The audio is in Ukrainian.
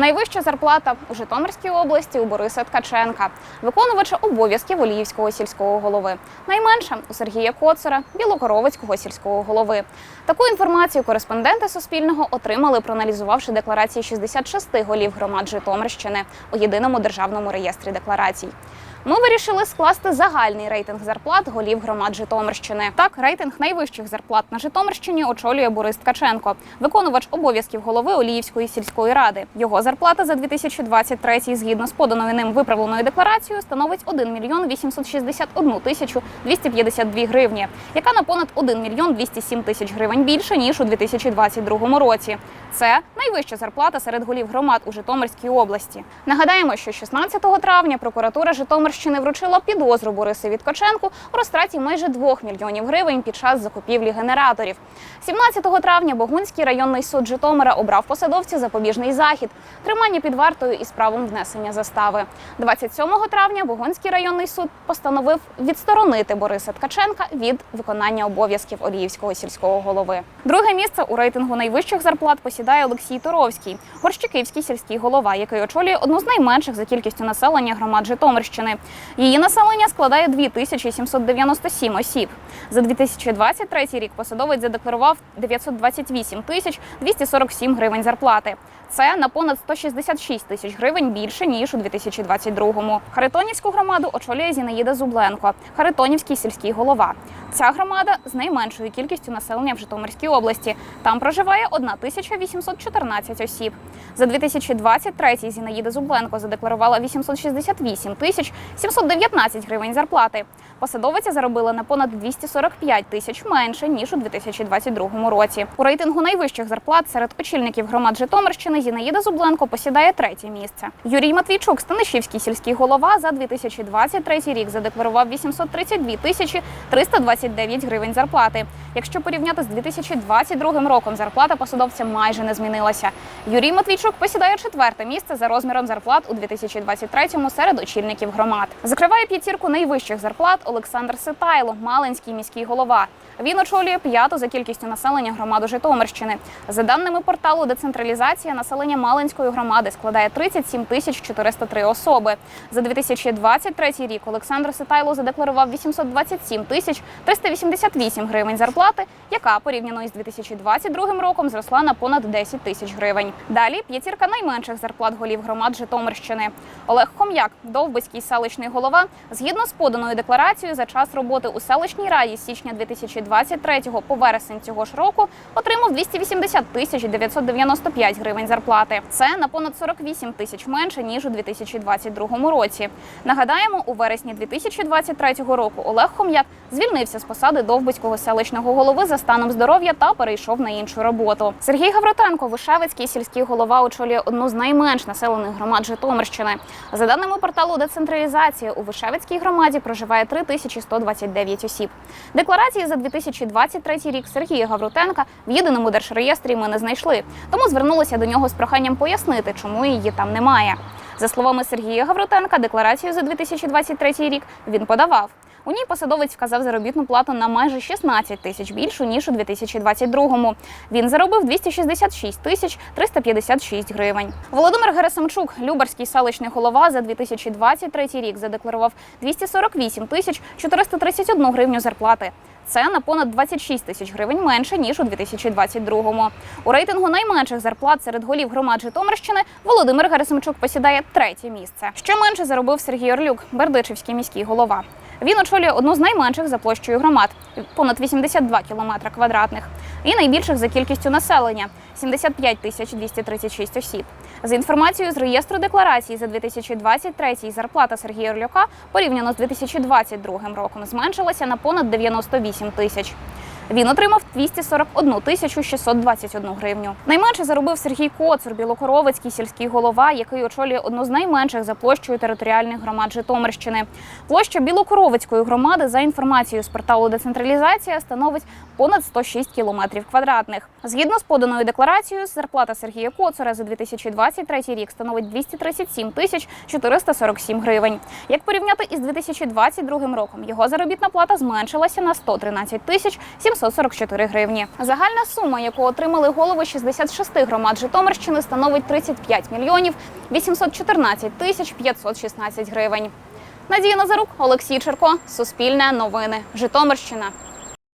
Найвища зарплата у Житомирській області у Бориса Ткаченка, виконувача обов'язків Оліївського сільського голови. Найменша у Сергія Коцера, Білокоровицького сільського голови. Таку інформацію кореспонденти Суспільного отримали, проаналізувавши декларації 66 голів громад Житомирщини у єдиному державному реєстрі декларацій. Ми вирішили скласти загальний рейтинг зарплат голів громад Житомирщини. Так, рейтинг найвищих зарплат на Житомирщині очолює Борис Ткаченко, виконувач обов'язків голови Оліївської сільської ради. Його зарплата за 2023 згідно з поданою ним виправленою декларацією становить 1 мільйон 861 тисячу 252 гривні, яка на понад 1 мільйон 207 тисяч гривень більше ніж у 2022 році. Це найвища зарплата серед голів громад у Житомирській області. Нагадаємо, що 16 травня прокуратура Житомирщини вручила підозру Борисові Ткаченку у розтраті майже 2 мільйонів гривень під час закупівлі генераторів. 17 травня Богунський районний суд Житомира обрав посадовцю запобіжний захід, тримання під вартою із правом внесення застави. 27 травня Богунський районний суд постановив відсторонити Бориса Ткаченка від виконання обов'язків Оліївського сільського голови. Друге місце у рейтингу найвищих зарплат посідає Олексій Торовський, горщиківський сільський голова, який очолює одну з найменших за кількістю населення громад Житомирщини. Її населення складає 2797 осіб. За 2023 рік посадовець задекларував 928 тисяч 247 гривень зарплати. Це на понад 166 тисяч гривень більше ніж у 2022-му. Харитонівську громаду очолює Зінаїда Зубленко, Харитонівський сільський голова. Ця громада з найменшою кількістю населення в Житомирській області. Там проживає 1814 осіб. За 2023 Зінаїда Зубленко задекларувала 868 тисяч 719 гривень зарплати. Посадовиця заробила на понад 245 тисяч менше ніж у 2022 році. У рейтингу найвищих зарплат серед очільників громад Житомирщини Зінаїда Зубленко посідає третє місце. Юрій Матвійчук, Станишівський сільський голова, за 2023 рік задекларував 832 тисячі 329 гривень зарплати. Якщо порівняти з 2022 роком, зарплата посадовця майже не змінилася. Юрій Матвійчук посідає четверте місце за розміром зарплат у 2023-му серед очільників громад. Закриває п'ятірку найвищих зарплат Олександр Ситайло, Малинський міський голова. Він очолює п'яту за кількістю населення громаду Житомирщини. За даними порталу Децентралізація, населення Малинської громади складає 37 тисяч 403 особи. За 2023 рік Олександр Ситайло задекларував 827 тисяч 388 гривень зарплати, яка порівняно із 2022 роком зросла на понад 10 тисяч гривень. Далі п'ятірка найменших зарплат голів громад Житомирщини. Олег Хом'як, Довбиський селищний голова, згідно з поданою декларацією за час роботи у селищній раді з січня 2023 по вересень цього ж року отримав 280 тисяч 995 гривень зарплати. Це на понад 48 тисяч менше ніж у 2022 році. Нагадаємо, у вересні 2023 року Олег Хом'як звільнився з посади Довбицького селищного голови за станом здоров'я та перейшов на іншу роботу. Сергій Гавротенко, Вишевицький сільський голова, очолює одну з найменш населених громад Житомирщини. За даними порталу Децентралізація у Вишевицькій громаді проживає 3129 осіб. Декларації за 2023 рік Сергія Гавротенка в єдиному держреєстрі ми не знайшли, тому звернулися до нього з проханням пояснити, чому її там немає. За словами Сергія Гавротенка, декларацію за 2023 рік він подавав. У ній посадовець вказав заробітну плату на майже 16 тисяч більшу ніж у 2022-му. Він заробив 266 тисяч 356 гривень. Володимир Герасимчук, Любарський селищний голова, за 2023 рік задекларував 248 тисяч 431 гривню зарплати. Це на понад 26 тисяч гривень менше ніж у 2022-му. У рейтингу найменших зарплат серед голів громад Житомирщини Володимир Герасимчук посідає третє місце. Що менше заробив Сергій Орлюк, Бердичівський міський голова. Він очолює одну з найменших за площею громад понад 82 кілометри квадратних, і найбільших за кількістю населення 75 тисяч 236 осіб. За інформацією з реєстру декларацій за 2023 зарплата Сергія Орлюка порівняно з 2022 роком зменшилася на понад 98 тисяч. Він отримав 241 тисячу 621 гривню. Найменше заробив Сергій Коцур, Білокоровицький сільський голова, який очолює одну з найменших за площею територіальних громад Житомирщини. Площа Білокоровицької громади за інформацією з порталу Децентралізація становить понад 106 кілометрів квадратних. Згідно з поданою декларацією, зарплата Сергія Коцура за 2023 рік становить 237 тисяч 447 гривень. Як порівняти із 2022 роком, його заробітна плата зменшилася на 113 тисяч 700 744 гривні. Загальна сума, яку отримали голови 66 громад Житомирщини, становить 35 мільйонів 814 тисяч 516 гривень. Надія Назарук, Олексій Черко, Суспільне новини, Житомирщина.